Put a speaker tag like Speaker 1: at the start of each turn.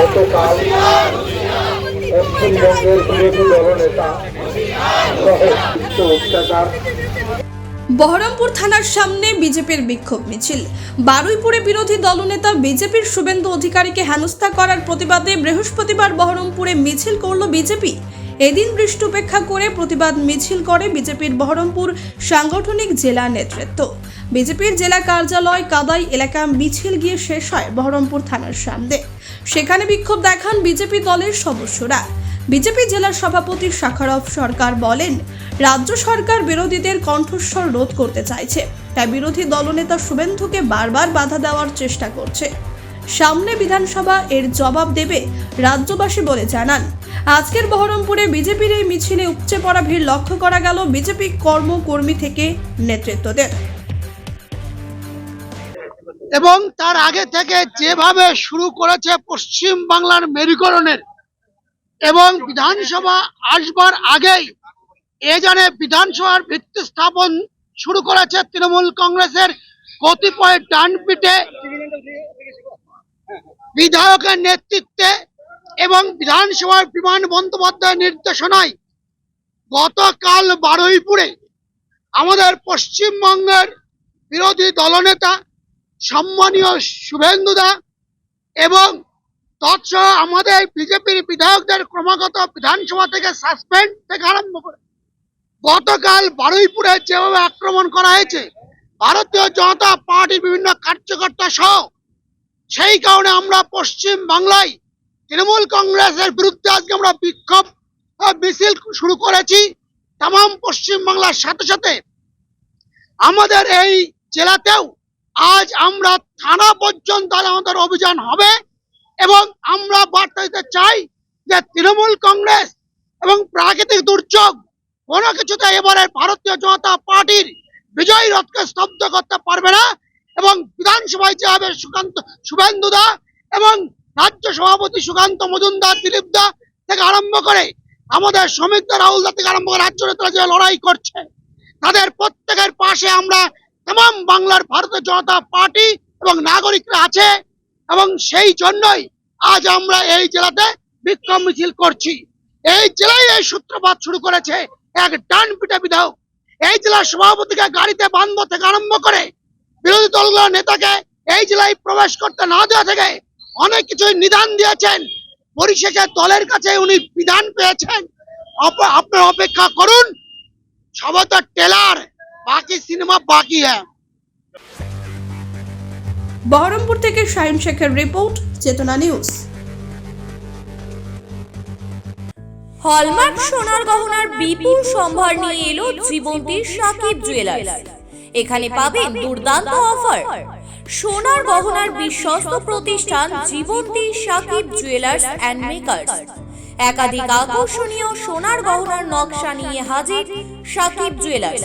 Speaker 1: গতকাল পশ্চিমবঙ্গের বিরোধী দলনেতা অত্যাচার
Speaker 2: বহরমপুর থানার সামনে বিজেপির বিক্ষোভ মিছিল। বারুইপুরে বিরোধী দলনেতা বিজেপির শুভেন্দু অধিকারীকে হেনস্থা করার প্রতিবাদে বৃহস্পতিবার বহরমপুরে মিছিল করল বিজেপি। এদিন বৃষ্টি উপেক্ষা করে প্রতিবাদ মিছিল করে বিজেপির বহরমপুর সাংগঠনিক জেলা নেতৃত্ব। বিজেপির জেলা কার্যালয় কাদাই এলাকা মিছিল গিয়ে শেষ হয় বহরমপুর থানার সামনে। সেখানে বিক্ষোভ দেখান বিজেপি দলের সদস্যরা। বিজেপি জেলা সভাপতি শাখারফ সরকার বলেন, রাজ্য সরকার বিরোধীদের কণ্ঠস্বর রোধ করতে চাইছে। তাই বিরোধী দলনেতা শুভেন্দুকে বারবার বাধা দেওয়ার চেষ্টা করছে। সামনে বিধানসভা এর জবাব দেবে রাজ্যবাসী বলে জানান। আজকের বহরমপুরে বিজেপির এই মিছিলে উপচে পড়া ভিড় লক্ষ্য করা গেল বিজেপি কর্মকর্মী থেকে নেতৃত্বদের।
Speaker 3: এবং তার আগে থেকে যেভাবে শুরু করেছে পশ্চিম বাংলার মেরুকরণের, এবং বিধানসভা আসবার আগেই এ জানে বিধানসভার ভিত্তি স্থাপন শুরু করেছে তৃণমূল কংগ্রেসের কতিপয় ডানপিটে বিধায়কের নেতৃত্বে এবং বিধানসভার বিমান বন্দ্যোপাধ্যায়ের নির্দেশনায় গতকাল বারুইপুরে আমাদের পশ্চিমবঙ্গের বিরোধী দলনেতা সম্মানীয় শুভেন্দুদা এবং তৎসহ আমাদের বিজেপির বিধায়কদের ক্রমাগত বিধানসভা থেকে সাসপেন্ড থেকে আরম্ভ করে গতকাল বারুইপুরে যেভাবে আক্রমণ করা হয়েছে, ভারতীয় জনতা পার্টির বিভিন্ন কার্যকর্তা সহ, সেই কারণে আমরা পশ্চিম বাংলায় তৃণমূল কংগ্রেসের বিরুদ্ধে আজকে আমরা বিক্ষোভ মিছিল শুরু করেছি। তাম পশ্চিম বাংলার সাথে সাথে আমাদের এই জেলাতেও আজ আমরা থানা পর্যন্ত আমাদের অভিযান হবে এবং আমরা বার্তা দিতে চাই যে তৃণমূল কংগ্রেস এবং প্রাকৃতিক দুর্যোগ কোনো কিছুতে এবারে ভারতীয় জনতা পার্টির বিজয়ী রথকে স্তব্ধ করতে পারবে না এবং বিধানসভায় যে হবে সুকান্ত, শুভেন্দু দা এবং রাজ্য সভাপতি সুকান্ত মজুমদার, দিলীপ দা থেকে আরম্ভ করে আমাদের দা রাহুল দা থেকে আরম্ভ করে রাজ্য নেতারা যে লড়াই করছে, তাদের প্রত্যেকের পাশে আমরা তাম বাংলার ভারতীয় জনতা পার্টি এবং নাগরিকরা আছে এবং সেই জন্যই আজ আমরা এই জেলাতে বিক্ষোভ মিছিল করছি এই জেলায় এই সূত্রপাত শুরু করেছে এক ডান পিঠা বিধায়ক এই জেলার সভাপতিকে গাড়িতে বান্ধব থেকে আরম্ভ করে বিরোধী দলগুলোর নেতাকে এই জেলায় প্রবেশ করতে না দেওয়া থেকে অনেক কিছুই নিদান দিয়েছেন। পরিশেষে দলের কাছে উনি বিধান পেয়েছেন। আপ- আপনারা অপেক্ষা করুন সবাই তো টেলার বাকি সিনেমা বাকি হ্যাঁ।
Speaker 2: বহরমপুর থেকে শাহিন শেখের রিপোর্ট চেতনা নিউজ।
Speaker 4: হলমার্ক সোনার গহনার বিপুল সম্ভার নিয়ে এলো জীবন্তীর সাকিব জুয়েলার্স এখানে পাবেন দুর্দান্ত অফার সোনার গহনার বিশ্বস্ত প্রতিষ্ঠান Jibanti Sakib jewellers and makers একাধিক আকর্ষণীয় সোনার গহনার নকশা নিয়ে হাজির সাকিব জুয়েলার্স